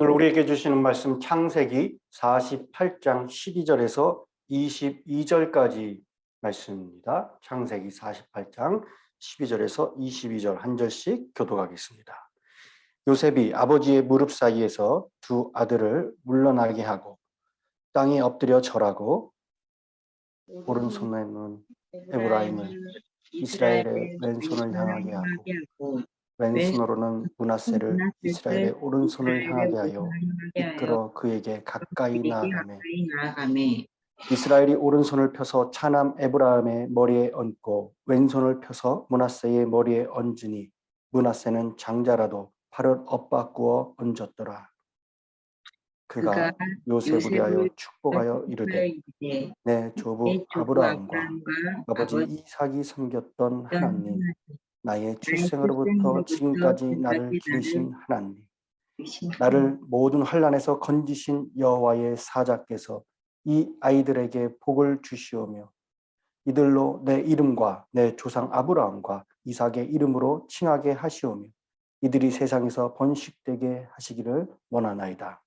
오늘 우리에게 주시는 말씀 창세기 48장 12절에서 22절까지 말씀입니다. 창세기 48장 12절에서 22절 한 절씩 교독하겠습니다. 요셉이 아버지의 무릎 사이에서 두 아들을 물러나게 하고 땅에 엎드려 절하고 오른손에는 에브라임을 이스라엘의 왼손을 향하게 하고 왼손으로는 문하세를 이스라엘의 오른손을 향하게 하여 이끌어 그에게 가까이 나아가매. 이스라엘이 오른손을 펴서 차남 에브라임의 머리에 얹고 왼손을 펴서 문하세의 머리에 얹으니 문하세는 장자라도 팔을 엇바꾸어 얹었더라. 그가 요셉을 위하여 축복하여 이르되 내 조부 아브라함과 아버지 이삭이 섬겼던 하나님 나의 출생으로부터 지금까지 나를 기르신 하나님 나를 모든 환란에서 건지신 여호와의 사자께서 이 아이들에게 복을 주시오며 이들로 내 이름과 내 조상 아브라함과 이삭의 이름으로 칭하게 하시오며 이들이 세상에서 번식되게 하시기를 원하나이다.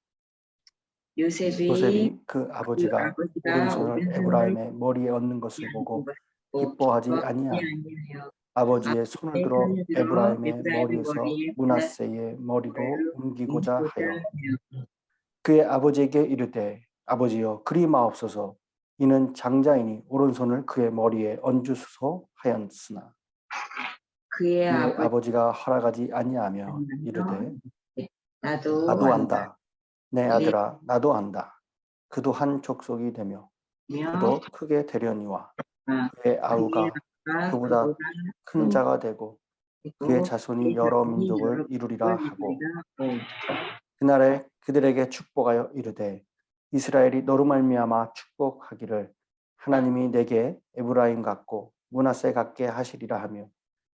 요셉이, 요셉이 그 아버지가 아버지가 오른손을 에브라임의 머리에 얹는 것을 보고 기뻐하지 아니하여 아버지의 손을 내 들어 에브라임의 머리에서 머리에 문하세의 머리로 옮기고자 하여 그의 아버지에게 이르되 아버지여 그리 마옵소서. 이는 장자이니 오른손을 그의 머리에 얹으소서 하였으나. 그의 아버지 아버지 가 허락하지 아니하며 이르되 나도 나도 안다. 내 아들아 나도 안다. 그도 한 족속이 되며 그도 크게 되려니와 아, 그의 아우가 그가 그보다 큰 자가 되고 그의 자손이 여러 민족을 이루리라 하고 이루리라 그날에 그들에게 축복하여 이르되 이스라엘이 너로 말미암아 축복하기를 하나님이 내게 에브라임 같고 문하세 같게 하시리라 하며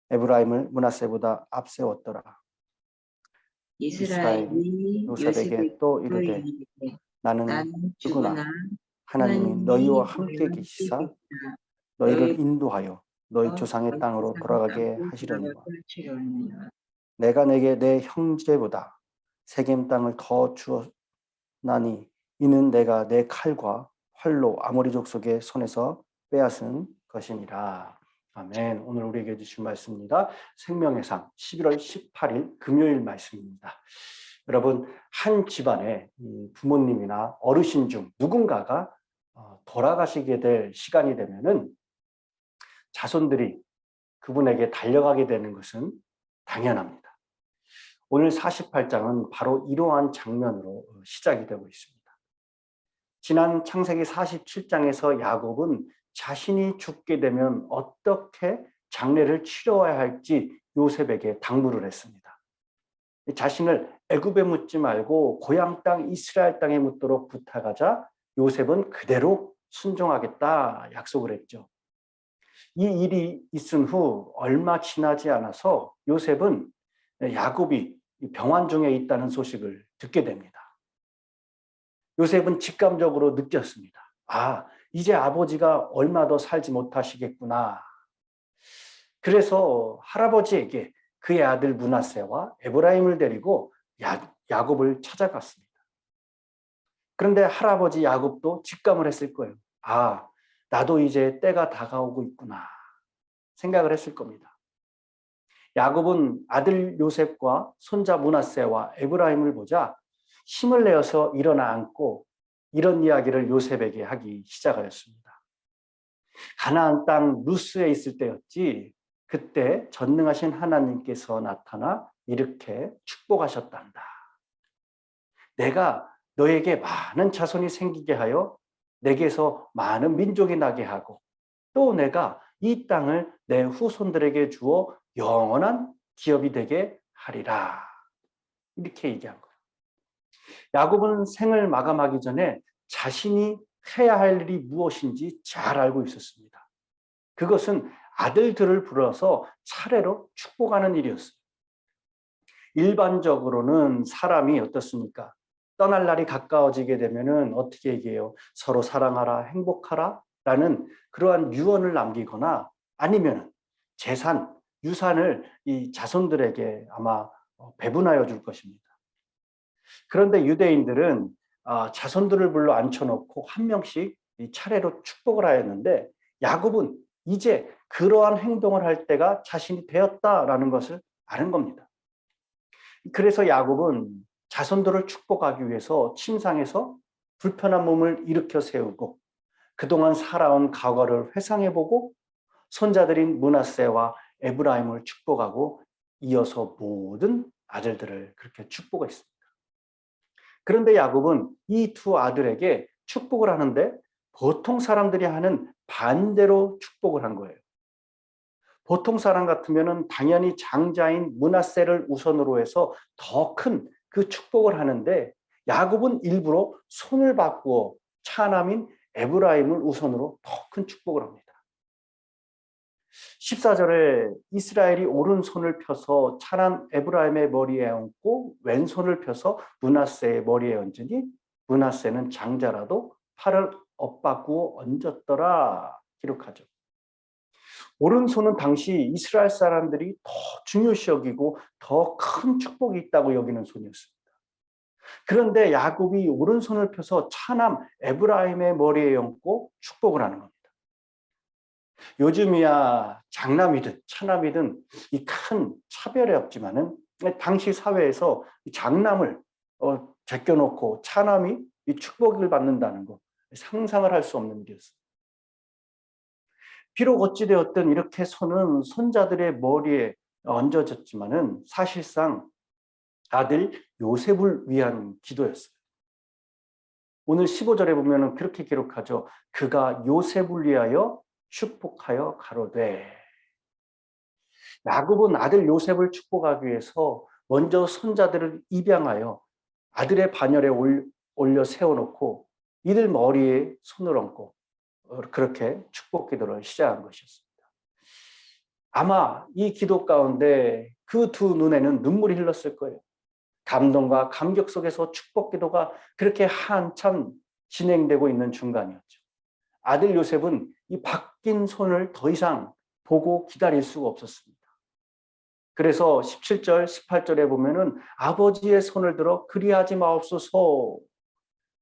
에브라임을 문하세보다 앞세웠더라. 이스라엘이 요셉에게 또 이르되 나는 죽으나 하나님이 너희와 함께 계시사 너희를 인도하여 너희 조상의 땅으로 돌아가게 하시려니와 내가 내게 내 형제보다 세겜 땅을 더 주었나니 이는 내가 내 칼과 활로 아모리 족속의 손에서 빼앗은 것이니라. 아멘. 오늘 우리에게 주신 말씀입니다. 생명의 상 11월 18일 금요일 말씀입니다. 여러분 한 집안에 이 부모님이나 어르신 중 누군가가 어, 돌아가시게 될 시간이 되면은 자손들이 그분에게 달려가게 되는 것은 당연합니다. 오늘 48장은 바로 이러한 장면으로 시작이 되고 있습니다. 지난 창세기 47장에서 야곱은 자신이 죽게 되면 어떻게 장례를 치러야 할지 요셉에게 당부를 했습니다. 자신을 애굽에 묻지 말고 고향 땅 이스라엘 땅에 묻도록 부탁하자 요셉은 그대로 순종하겠다 약속을 했죠. 이 일이 있은 후 얼마 지나지 않아서 요셉은 야곱이 병환 중에 있다는 소식을 듣게 됩니다. 요셉은 직감적으로 느꼈습니다. 아, 이제 아버지가 얼마 더 살지 못하시겠구나. 그래서 할아버지에게 그의 아들 문하세와 에브라임을 데리고 야, 야곱을 찾아갔습니다. 그런데 할아버지 야곱도 직감을 했을 거예요. 아, 나도 이제 때가 다가오고 있구나. 생각을 했을 겁니다. 야곱은 아들 요셉과 손자 문하세와 에브라임을 보자 힘을 내어서 일어나 앉고 이런 이야기를 요셉에게 하기 시작하였습니다. 가나안 땅 루스에 있을 때였지 그때 전능하신 하나님께서 나타나 이렇게 축복하셨단다. 내가 너에게 많은 자손이 생기게 하여 내게서 많은 민족이 나게 하고 또 내가 이 땅을 내 후손들에게 주어 영원한 기업이 되게 하리라. 이렇게 얘기한 거예요. 야곱은 생을 마감하기 전에 자신이 해야 할 일이 무엇인지 잘 알고 있었습니다. 그것은 아들들을 불러서 차례로 축복하는 일이었어요. 일반적으로는 사람이 어떻습니까? 떠날 날이 가까워지게 되면은 어떻게 얘기해요? 서로 사랑하라, 행복하라 라는 그러한 유언을 남기거나 아니면 재산, 유산을 이 자손들에게 아마 배분하여 줄 것입니다. 그런데 유대인들은 아, 자손들을 불러 앉혀놓고 한 명씩 이 차례로 축복을 하였는데 야곱은 이제 그러한 행동을 할 때가 자신이 되었다라는 것을 아는 겁니다. 그래서 야곱은 자손들을 축복하기 위해서 침상에서 불편한 몸을 일으켜 세우고 그동안 살아온 과거를 회상해보고 손자들인 문하세와 에브라임을 축복하고 이어서 모든 아들들을 그렇게 축복했습니다. 그런데 야곱은 이 두 아들에게 축복을 하는데 보통 사람들이 하는 반대로 축복을 한 거예요. 보통 사람 같으면 당연히 장자인 문하세를 우선으로 해서 더 큰 그 축복을 하는데 야곱은 일부러 손을 바꾸어 차남인 에브라임을 우선으로 더 큰 축복을 합니다. 14절에 이스라엘이 오른손을 펴서 차남 에브라임의 머리에 얹고 왼손을 펴서 문하세의 머리에 얹으니 문하세는 장자라도 팔을 엇바꾸어 얹었더라 기록하죠. 오른손은 당시 이스라엘 사람들이 더 중요시 여기고 더 큰 축복이 있다고 여기는 손이었습니다. 그런데 야곱이 오른손을 펴서 차남 에브라임의 머리에 얹고 축복을 하는 겁니다. 요즘이야 장남이든 차남이든 이 큰 차별이 없지만은 당시 사회에서 장남을 어, 제껴놓고 차남이 이 축복을 받는다는 거 상상을 할 수 없는 일이었습니다. 비록 어찌되었든 이렇게 손은 손자들의 머리에 얹어졌지만은 사실상 아들 요셉을 위한 기도였어요. 오늘 15절에 보면은 그렇게 기록하죠. 그가 요셉을 위하여 축복하여 가로되 야곱은 아들 요셉을 축복하기 위해서 먼저 손자들을 입양하여 아들의 반열에 올려 세워놓고 이들 머리에 손을 얹고 그렇게 축복 기도를 시작한 것이었습니다. 아마 이 기도 가운데 그 두 눈에는 눈물이 흘렀을 거예요. 감동과 감격 속에서 축복 기도가 그렇게 한참 진행되고 있는 중간이었죠. 아들 요셉은 이 바뀐 손을 더 이상 보고 기다릴 수가 없었습니다. 그래서 17절, 18절에 보면은 아버지의 손을 들어 그리하지 마옵소서.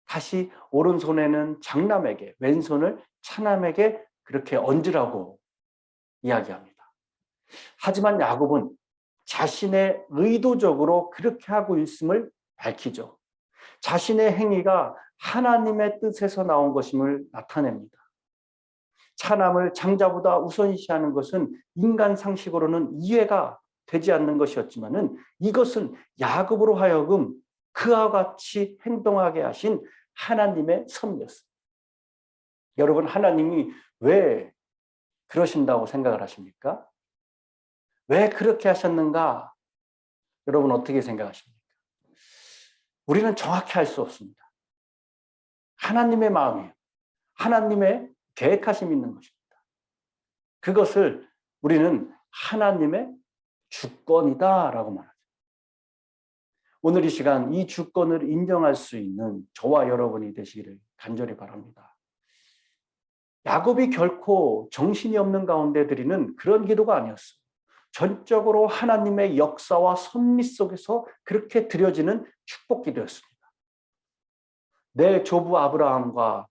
다시 오른손에는 장남에게, 왼손을 차남에게 그렇게 얹으라고 이야기합니다. 하지만 야곱은 자신의 의도적으로 그렇게 하고 있음을 밝히죠. 자신의 행위가 하나님의 뜻에서 나온 것임을 나타냅니다. 차남을 장자보다 우선시하는 것은 인간 상식으로는 이해가 되지 않는 것이었지만 은 이것은 야곱으로 하여금 그와 같이 행동하게 하신 하나님의 섭이었습니다. 여러분 하나님이 왜 그러신다고 생각을 하십니까? 왜 그렇게 하셨는가? 여러분 어떻게 생각하십니까? 우리는 정확히 알 수 없습니다. 하나님의 마음이에요. 하나님의 계획하심 있는 것입니다. 그것을 우리는 하나님의 주권이다라고 말하죠. 오늘 이 시간 이 주권을 인정할 수 있는 저와 여러분이 되시기를 간절히 바랍니다. 야곱이 결코 정신이 없는 가운데 드리는 그런 기도가 아니었어요. 전적으로 하나님의 역사와 섭리 속에서 그렇게 드려지는 축복 기도였습니다. 내 조부 아브라함과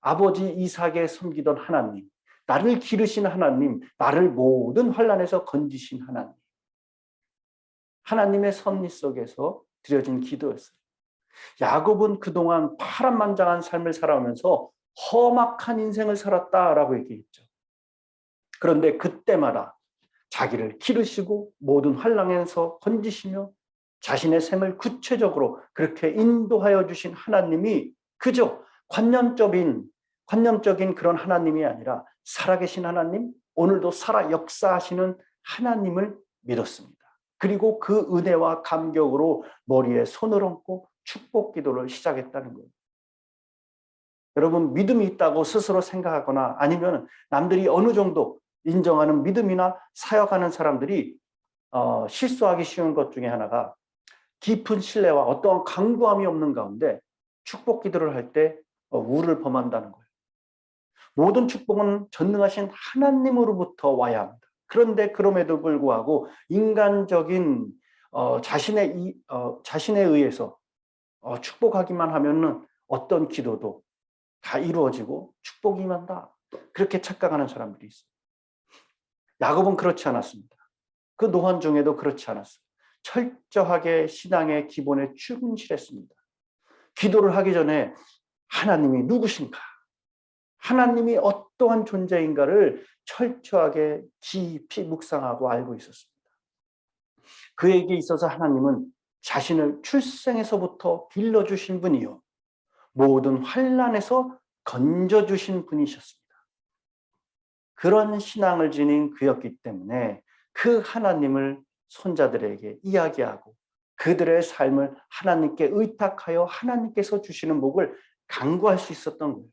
아버지 이삭에 섬기던 하나님, 나를 기르신 하나님, 나를 모든 환란에서 건지신 하나님. 하나님의 섭리 속에서 드려진 기도였어요. 야곱은 그동안 파란만장한 삶을 살아오면서 험악한 인생을 살았다라고 얘기했죠. 그런데 그때마다 자기를 기르시고 모든 환란에서 건지시며 자신의 생을 구체적으로 그렇게 인도하여 주신 하나님이 그저 관념적인 관념적인 그런 하나님이 아니라 살아계신 하나님, 오늘도 살아 역사하시는 하나님을 믿었습니다. 그리고 그 은혜와 감격으로 머리에 손을 얹고 축복 기도를 시작했다는 거예요. 여러분 믿음이 있다고 스스로 생각하거나 아니면 남들이 어느 정도 인정하는 믿음이나 사역하는 사람들이 어, 실수하기 쉬운 것 중에 하나가 깊은 신뢰와 어떠한 강구함이 없는 가운데 축복 기도를 할때 어, 우를 범한다는 거예요. 모든 축복은 전능하신 하나님으로부터 와야 합니다. 그런데 그럼에도 불구하고 인간적인 어, 자신의 이, 어, 자신에 의해서 어, 축복하기만 하면은 어떤 기도도 다 이루어지고 축복이 임한다. 그렇게 착각하는 사람들이 있어요. 야곱은 그렇지 않았습니다. 그 노한 중에도 그렇지 않았어요. 철저하게 신앙의 기본에 충실했습니다. 기도를 하기 전에 하나님이 누구신가? 하나님이 어떠한 존재인가를 철저하게 깊이 묵상하고 알고 있었습니다. 그에게 있어서 하나님은 자신을 출생에서부터 길러주신 분이요. 모든 환란에서 건져주신 분이셨습니다. 그런 신앙을 지닌 그였기 때문에 그 하나님을 손자들에게 이야기하고 그들의 삶을 하나님께 의탁하여 하나님께서 주시는 복을 강구할 수 있었던 거예요.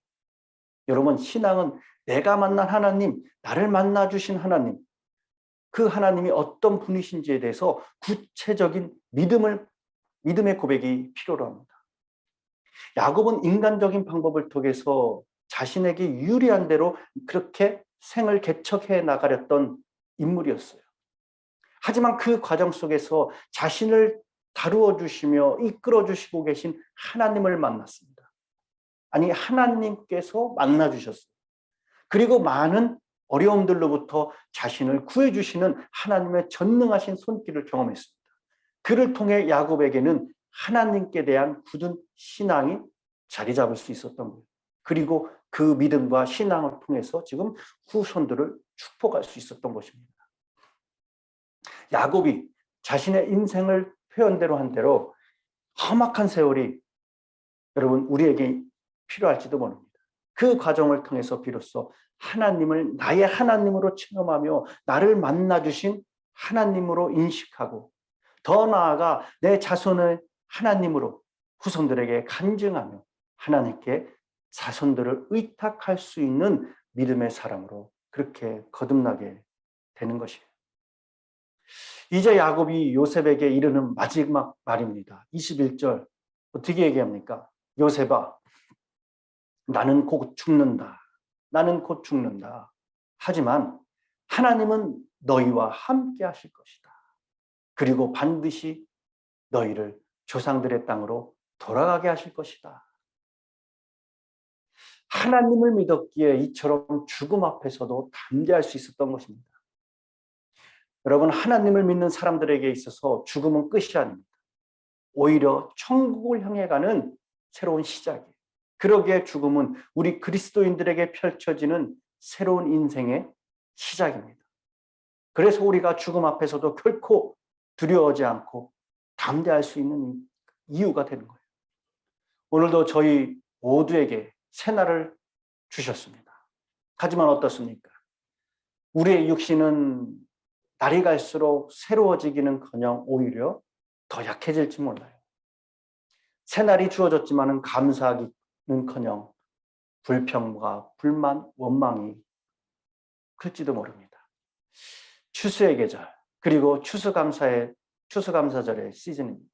여러분, 신앙은 내가 만난 하나님, 나를 만나 주신 하나님, 그 하나님이 어떤 분이신지에 대해서 구체적인 믿음을 믿음의 고백이 필요로 합니다. 야곱은 인간적인 방법을 통해서 자신에게 유리한 대로 그렇게 생을 개척해 나가렸던 인물이었어요. 하지만 그 과정 속에서 자신을 다루어 주시며 이끌어 주시고 계신 하나님을 만났습니다. 아니, 하나님께서 만나 주셨어요. 그리고 많은 어려움들로부터 자신을 구해 주시는 하나님의 전능하신 손길을 경험했습니다. 그를 통해 야곱에게는 하나님께 대한 굳은 신앙이 자리 잡을 수 있었던 거예요. 그리고 그 믿음과 신앙을 통해서 지금 후손들을 축복할 수 있었던 것입니다. 야곱이 자신의 인생을 표현대로 한 대로 험악한 세월이 여러분 우리에게 필요할지도 모릅니다. 그 과정을 통해서 비로소 하나님을 나의 하나님으로 체험하며 나를 만나 주신 하나님으로 인식하고 더 나아가 내 자손을 하나님으로 후손들에게 간증하며 하나님께 자손들을 의탁할 수 있는 믿음의 사람으로 그렇게 거듭나게 되는 것이에요. 이제 야곱이 요셉에게 이르는 마지막 말입니다. 21절 어떻게 얘기합니까? 요셉아 나는 곧 죽는다. 나는 곧 죽는다. 하지만 하나님은 너희와 함께 하실 것이다. 그리고 반드시 너희를 조상들의 땅으로 돌아가게 하실 것이다. 하나님을 믿었기에 이처럼 죽음 앞에서도 담대할 수 있었던 것입니다. 여러분, 하나님을 믿는 사람들에게 있어서 죽음은 끝이 아닙니다. 오히려 천국을 향해 가는 새로운 시작이에요. 그러기에 죽음은 우리 그리스도인들에게 펼쳐지는 새로운 인생의 시작입니다. 그래서 우리가 죽음 앞에서도 결코 두려워하지 않고 담대할 수 있는 이유가 되는 거예요. 오늘도 저희 모두에게 새날을 주셨습니다. 하지만 어떻습니까? 우리의 육신은 날이 갈수록 새로워지기는 커녕 오히려 더 약해질지 몰라요. 새날이 주어졌지만은 감사하기는 커녕 불평과 불만, 원망이 클지도 모릅니다. 추수의 계절, 그리고 추수감사의, 추수감사절의 시즌입니다.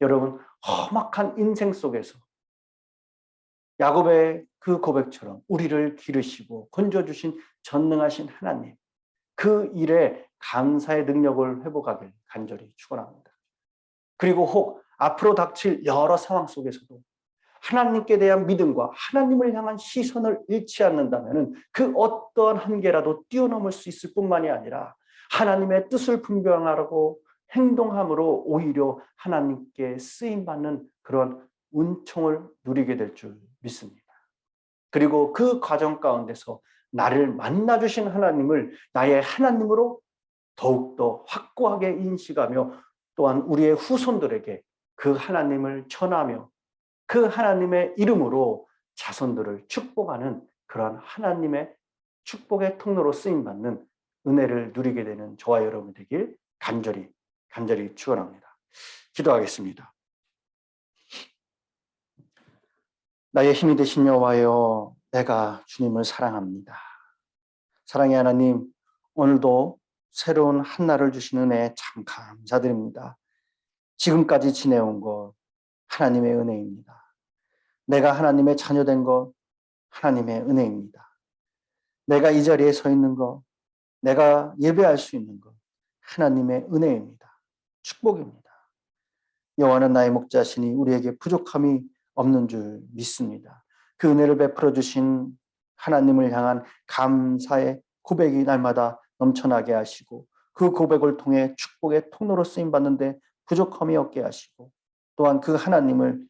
여러분, 험악한 인생 속에서 야곱의 그 고백처럼 우리를 기르시고 건져주신 전능하신 하나님, 그 일에 감사의 능력을 회복하길 간절히 축원합니다. 그리고 혹 앞으로 닥칠 여러 상황 속에서도 하나님께 대한 믿음과 하나님을 향한 시선을 잃지 않는다면 그 어떠한 한계라도 뛰어넘을 수 있을 뿐만이 아니라 하나님의 뜻을 분별하고 행동함으로 오히려 하나님께 쓰임 받는 그런 은총을 누리게 될 줄 믿습니다. 그리고 그 과정 가운데서 나를 만나 주신 하나님을 나의 하나님으로 더욱더 확고하게 인식하며 또한 우리의 후손들에게 그 하나님을 전하며 그 하나님의 이름으로 자손들을 축복하는 그러한 하나님의 축복의 통로로 쓰임 받는 은혜를 누리게 되는 저와 여러분 되길 간절히 간절히 축원합니다. 기도하겠습니다. 나의 힘이 되신 여호와여 내가 주님을 사랑합니다. 사랑의 하나님 오늘도 새로운 한 날을 주신 은혜 참 감사드립니다. 지금까지 지내온 것 하나님의 은혜입니다. 내가 하나님의 자녀된 것 하나님의 은혜입니다. 내가 이 자리에 서 있는 것, 내가 예배할 수 있는 것 하나님의 은혜입니다. 축복입니다. 여호와는 나의 목자시니 우리에게 부족함이 없는 줄 믿습니다. 그 은혜를 베풀어 주신 하나님을 향한 감사의 고백이 날마다 넘쳐나게 하시고 그 고백을 통해 축복의 통로로 쓰임 받는데 부족함이 없게 하시고 또한 그 하나님을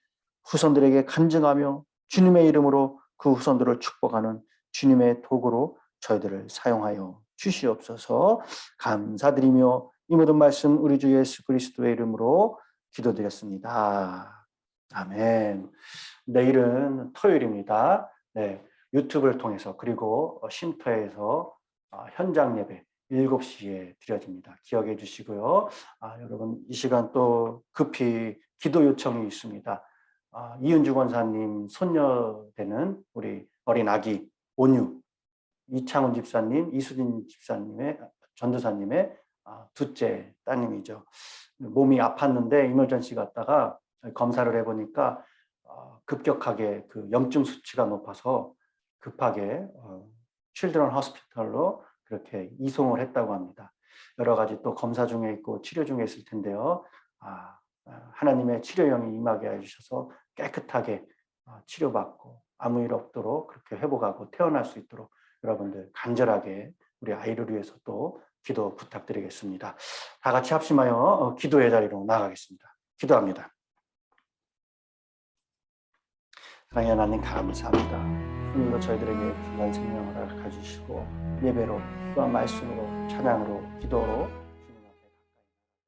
후손들에게 간증하며 주님의 이름으로 그 후손들을 축복하는 주님의 도구로 저희들을 사용하여 주시옵소서 감사드리며 이 모든 말씀 우리 주 예수 그리스도의 이름으로 기도드렸습니다. 아멘. 내일은 토요일입니다. 네, 유튜브를 통해서 그리고 쉼터에서 어, 현장 예배 7시에 드려집니다. 기억해 주시고요. 아, 여러분 이 시간 또 급히 기도 요청이 있습니다. 아, 이은주 권사님 손녀 되는 우리 어린 아기 온유 이창훈 집사님, 이수진 집사님의 전도사님의 아, 둘째 따님이죠. 몸이 아팠는데 이멀전시 갔다가 검사를 해보니까 어, 급격하게 그 염증 수치가 높아서 급하게 어, 칠드런 허스피털로 그렇게 이송을 했다고 합니다. 여러 가지 또 검사 중에 있고 치료 중에 있을 텐데요. 아, 아, 하나님의 치료형이 임하게 해주셔서 깨끗하게 어, 치료받고 아무 일 없도록 그렇게 회복하고 태어날 수 있도록 여러분들 간절하게 우리 아이를 위해서 또 기도 부탁드리겠습니다. 다 같이 합심하여 어, 기도의 자리로 나가겠습니다. 기도합니다. 사랑의 하나님 감사합니다. 오늘도 저희들에게 귀한 생명을 가주시고 예배로 또한 말씀으로 찬양으로 기도로